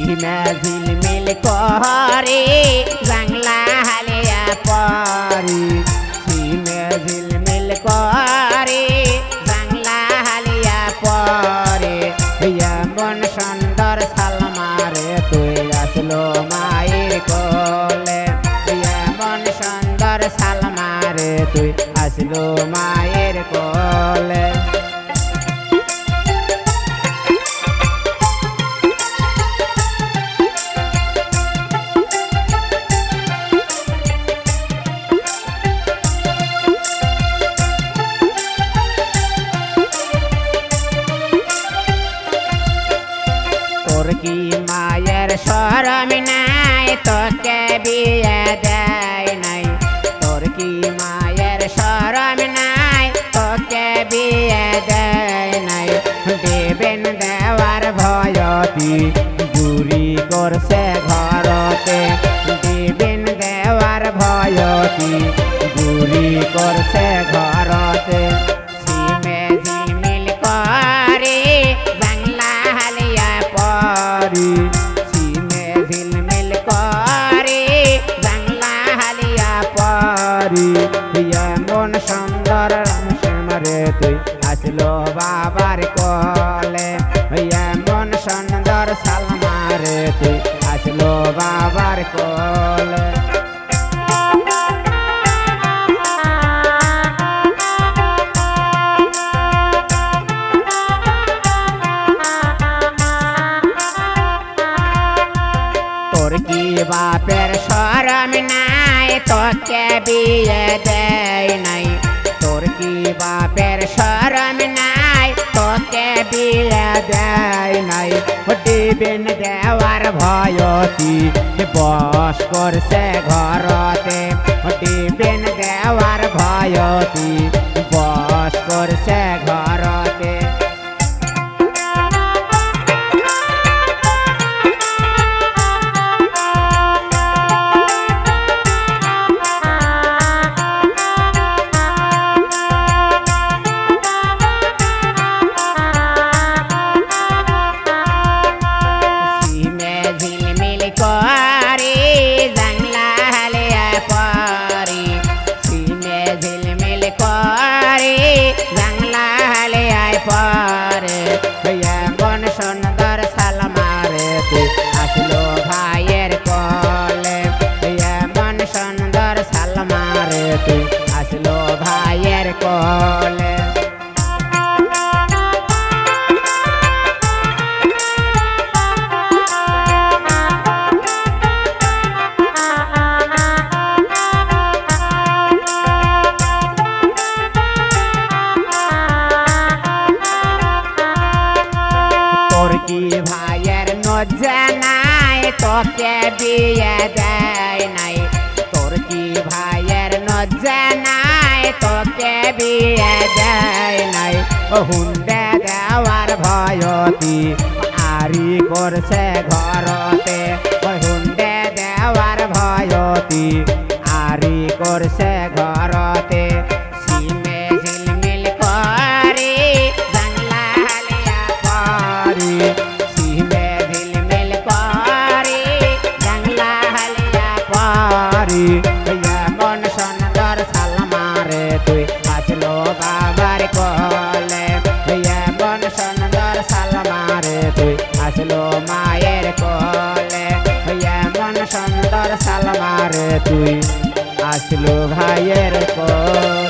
ঝিমা ঝিলমিল করে, বাংলা হালিয়া পরে। ঝিমা ঝিলমিল করে, বাংলা হালিয়া পরে। মন সুন্দর সালমারে, তুই আসলো মায়ে কলে। মন সুন্দর সালমারে, তুই আসলো মায়ের কলে। কি মায়ের সরম নাই, তোকে বিয়ে দেয় নাই। তোর কি মায়ের সরম নাই, তোকে বিয়ে দেয় নাই। দেবেন দেওয়ার ভয়তি বুড়ি করছে ঘরতে। দেবেন দেওয়ার ভয়তি বুড়ি করছে ঘরতে। পরি এমন সুন্দর শ্যামরে তুই আসলো বাবার কলে। এমন সুন্দর, সালমারে তুই আসলো বাবার কলে। বাপের সরম নাই, তোকে বিয়ে দেয় নাই। তোর কি বাপের সরম নাই, তোকে বিয়ে দেয় নাই। দিবেন দেওয়ার ভয়তি বস করছে ঘরতে। দিবেন দেওয়ার ভয়তি বস ভাইয়ের নজানায় তোকে বিয়ে দেয় নাই। তোর কি ভাইয়ের নজানায় তোকে বিয়ে দেয় নাই? হুন্ডে দেওয়ার ভয়তি আরি করছে ঘরতে আসলো মায়ের কলে। এমন সুন্দর সালমার তুই আসলো ভাইয়ের কলে।